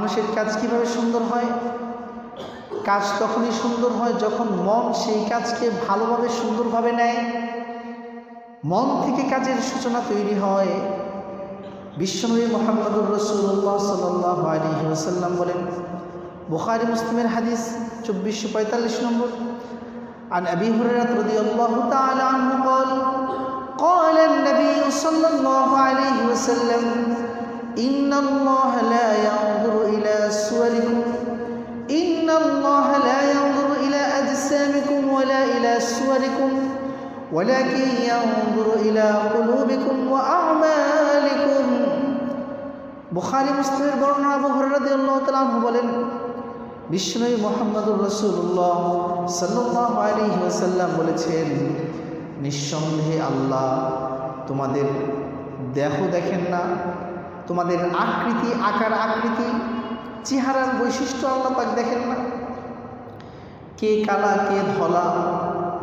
মানুষের কাজ কিভাবে সুন্দর হয় কাজ তখনই সুন্দর হয় যখন মন সেই কাজকে ভালোভাবে সুন্দরভাবে নেয় মন থেকে কাজের সূচনা তৈরি হয় বিশ্বনবী মোহাম্মদুর রসুল্লাহ সাল্লাহ আলী ওসাল্লাম বলেন বুখারি মুসলিমের হাদিস চব্বিশশো পঁয়তাল্লিশ নম্বর عن أبي هريرة رضي الله تعالى عنه قال قال النبي صلى الله عليه وسلم إن الله لا ينظر إلى صوركم إن الله لا ينظر إلى أجسامكم ولا إلى صوركم ولكن ينظر إلى قلوبكم وأعمالكم বুখারি মুসলিমের বর্ণনা আবু হররাদি আল্লাহ তালাহ বলেন বিষ্ণুই মোহাম্মদুর রসুল্লাহ সাল্লাহ আলী ওসাল্লাম বলেছেন নিঃসন্দেহে আল্লাহ তোমাদের দেহ দেখেন না তোমাদের আকৃতি, আকার, আকৃতি, চেহারার বৈশিষ্ট্য আল্লাহ পাক দেখেন না। কে কালা, কে ধলা,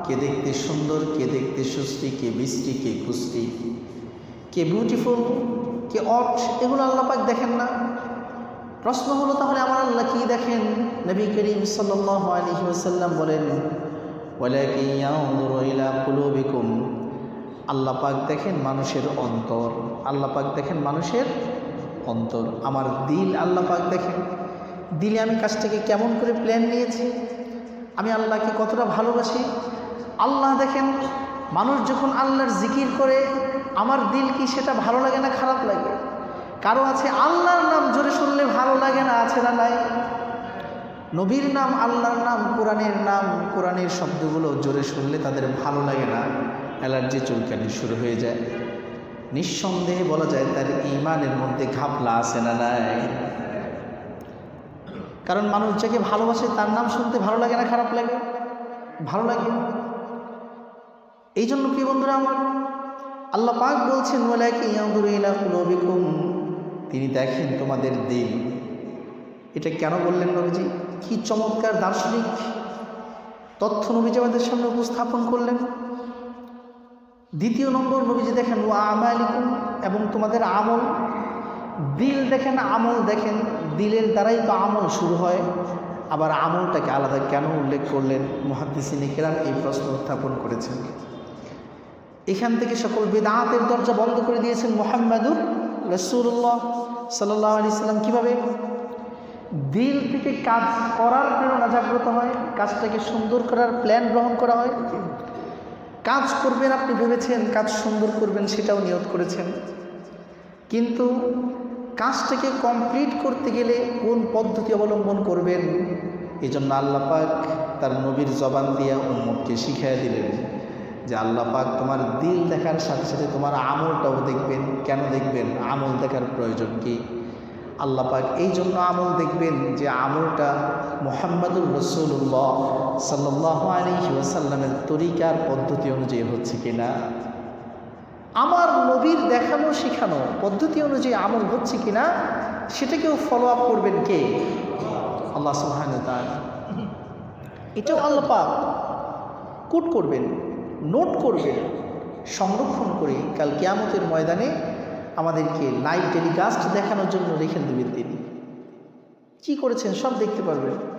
কে দেখতে সুন্দর, কে দেখতে সুষ্টি কে বৃষ্টি কে কুষ্টি কে বিউটিফুল কে অট এগুলো আল্লাহ পাক দেখেন না। প্রশ্ন হলো তাহলে আমার আল্লাহ কি দেখেন? নবী করিম সাল্লাহ আলী ওসাল্লাম বলেন আল্লাহ পাক দেখেন মানুষের অন্তর। পাক দেখেন মানুষের অন্তর। আমার দিল পাক দেখেন। দিলে আমি কাজটাকে কেমন করে প্ল্যান নিয়েছি? আমি আল্লাহকে কতটা ভালোবাসি? আল্লাহ দেখেন, মানুষ যখন আল্লাহর জিকির করে, আমার দিল কি সেটা ভালো লাগে না খারাপ লাগে? কারও আছে আল্লাহর নাম জোরে শুনলে ভালো লাগে না, আছে না নাই? নবীর নাম, আল্লাহর নাম, কোরআনের নাম, কোরআনের শব্দগুলো জোরে শুনলে তাদের ভালো লাগে না। অ্যালার্জি চুলকানি শুরু হয়ে যায়। নিঃসন্দেহে বলা যায় তার ইমানের মধ্যে ঘাপলা আছে না নাই? কারণ মানুষ যাকে ভালোবাসে তার নাম শুনতে ভালো লাগে না, খারাপ লাগে? ভালো লাগে। এই জন্য কি বন্ধুরা আমার আল্লাহ পাক বলছেন তিনি দেখেন তোমাদের দিল। এটা কেন বললেন নবীজি? কি চমৎকার দার্শনিক তথ্য নবীজি আমাদের সামনে উপস্থাপন করলেন। দ্বিতীয় নম্বর নবীজি দেখেন ও আমালিকুম এবং তোমাদের আমল। দিল দেখেন, আমল দেখেন, দিলের দ্বারাই তো আমল শুরু হয়। আবার আমলটাকে আলাদা কেন উল্লেখ করলেন? মহাদিসিনী কেরাম এই প্রশ্ন উত্থাপন করেছেন। এখান থেকে সকল বেদাঁতের দরজা বন্ধ করে দিয়েছেন মোহাম্মদুর রসুল্লাহ সাল্লাহ আলি সাল্লাম। কীভাবে? দিল থেকে কাজ করার প্রেরণা জাগ্রত হয়, কাজটাকে সুন্দর করার প্ল্যান গ্রহণ করা হয়। কাজ করবেন আপনি ভেবেছেন কাজ সুন্দর করবেন সেটাও নিয়ত করেছেন। কিন্তু কাজটাকে কমপ্লিট করতে গেলে কোন পদ্ধতি অবলম্বন করবেন? এই জন্য আল্লাপাক তার নবীর জবান দিয়া উম্মতকে শিখাইয়া দিলেন যে আল্লাহ পাক তোমার দিল দেখার সাথে সাথে তোমার আমলটাও দেখবেন। কেন দেখবেন? আমল দেখার প্রয়োজন কি? আল্লাহ পাক এই জন্য আমল দেখবেন যে আমলটা মোহাম্মদুর রসুল্লাহ সাল্লাহ আলী ওয়াসাল্লামের তরিকার পদ্ধতি অনুযায়ী হচ্ছে কিনা? আমার নবীর দেখানো শেখানো পদ্ধতি অনুযায়ী আমল হচ্ছে কিনা সেটাকেও ফলো আপ করবেন কে? আল্লাহ সুহান এটাও আল্লাহ পাক কুট করবেন নোট করবেন, সংরক্ষণ করে কাল কেয়ামতের ময়দানে আমাদেরকে লাইভ টেলিকাস্ট দেখানোর জন্য রেখে দেবেন তিনি। কি করেছেন সব দেখতে পারবেন।